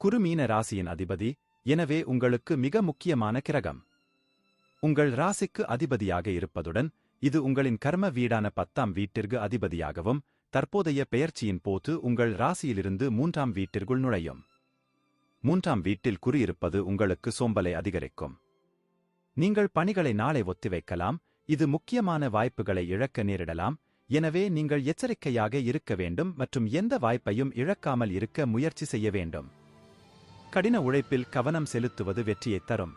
குருமீன ராசியின் அதிபதி எனவே உங்களுக்கு மிக முக்கியமான கிரகம். உங்கள் ராசிக்கு அதிபதியாக இருப்பதுடன் இது உங்களின் கர்ம வீடான பத்தாம் வீட்டிற்கு அதிபதியாகவும் தற்போதைய பெயர்ச்சியின் போது உங்கள் ராசியிலிருந்து மூன்றாம் வீட்டிற்குள் நுழையும். மூன்றாம் வீட்டில் குறியிருப்பது உங்களுக்கு சோம்பலை அதிகரிக்கும். நீங்கள் பணிகளை நாளை ஒத்திவைக்கலாம் இது முக்கியமான வாய்ப்புகளை இழக்க நேரிடலாம் எனவே நீங்கள் எச்சரிக்கையாக இருக்க வேண்டும் மற்றும் எந்த வாய்ப்பையும் இழக்காமல் இருக்க முயற்சி செய்ய வேண்டும். கடின உழைப்பில் கவனம் செலுத்துவது வெற்றியைத் தரும்.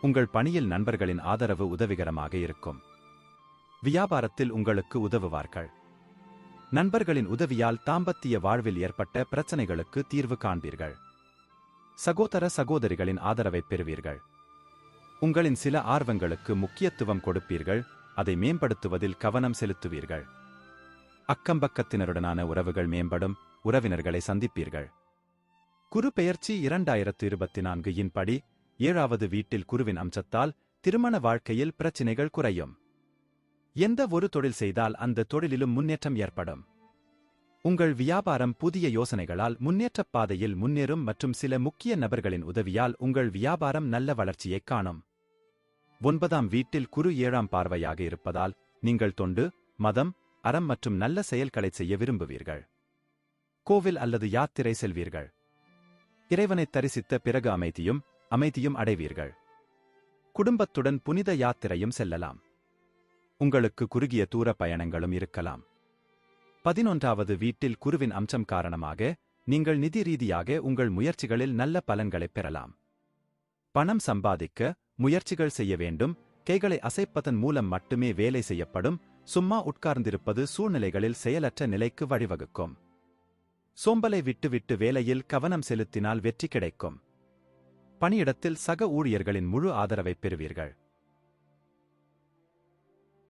உங்கள் பணியில் நண்பர்களின் ஆதரவு உதவிகரமாக இருக்கும். வியாபாரத்தில் உங்களுக்கு உதவுவார்கள். நண்பர்களின் உதவியால் தாம்பத்திய வாழ்வில் ஏற்பட்ட பிரச்சனைகளுக்கு தீர்வு காண்பீர்கள். சகோதர சகோதரிகளின் ஆதரவைப் பெறுவீர்கள். உங்களின் சில ஆர்வங்களுக்கு முக்கியத்துவம் கொடுப்பீர்கள். அதை மேம்படுத்துவதில் கவனம் செலுத்துவீர்கள். அக்கம்பக்கத்தினருடனான உறவுகள் மேம்படும். உறவினர்களை சந்திப்பீர்கள். குரு பெயர்ச்சி இரண்டாயிரத்து இருபத்தி நான்கு இன் படி ஏழாவது வீட்டில் குருவின் அம்சத்தால் திருமண வாழ்க்கையில் பிரச்சினைகள் குறையும். எந்த ஒரு தொழில் செய்தால் அந்த தொழிலிலும் முன்னேற்றம் ஏற்படும்? உங்கள் வியாபாரம் புதிய யோசனைகளால் முன்னேற்றப் பாதையில் முன்னேறும் மற்றும் சில முக்கிய நபர்களின் உதவியால் உங்கள் வியாபாரம் நல்ல வளர்ச்சியைக் காணும். ஒன்பதாம் வீட்டில் குரு ஏழாம் பார்வையாக இருப்பதால் நீங்கள் தொண்டு மதம் அறம் மற்றும் நல்ல செயல்களைச் செய்ய விரும்புவீர்கள். கோவில் அல்லது யாத்திரை செல்வீர்கள். இறைவனைத் தரிசித்த பிறகு அமைதியும் அமைதியும் அடைவீர்கள். குடும்பத்துடன் புனித யாத்திரையும் செல்லலாம். உங்களுக்கு குறுகிய தூர பயணங்களும் இருக்கலாம். பதினொன்றாவது வீட்டில் குருவின் அம்சம் காரணமாக நீங்கள் நிதி ரீதியாக உங்கள் முயற்சிகளில் நல்ல பலன்களைப் பெறலாம். பணம் சம்பாதிக்க முயற்சிகள் செய்ய வேண்டும் கைகளை அசைப்பதன் மூலம் மட்டுமே வேலை செய்யப்படும் சும்மா உட்கார்ந்திருப்பது சூழ்நிலைகளில் செயலற்ற நிலைக்கு வழிவகுக்கும். சோம்பலை விட்டுவிட்டு வேலையில் கவனம் செலுத்தினால் வெற்றி கிடைக்கும். பணியிடத்தில் சக ஊழியர்களின் முழு ஆதரவைப் பெறுவீர்கள்.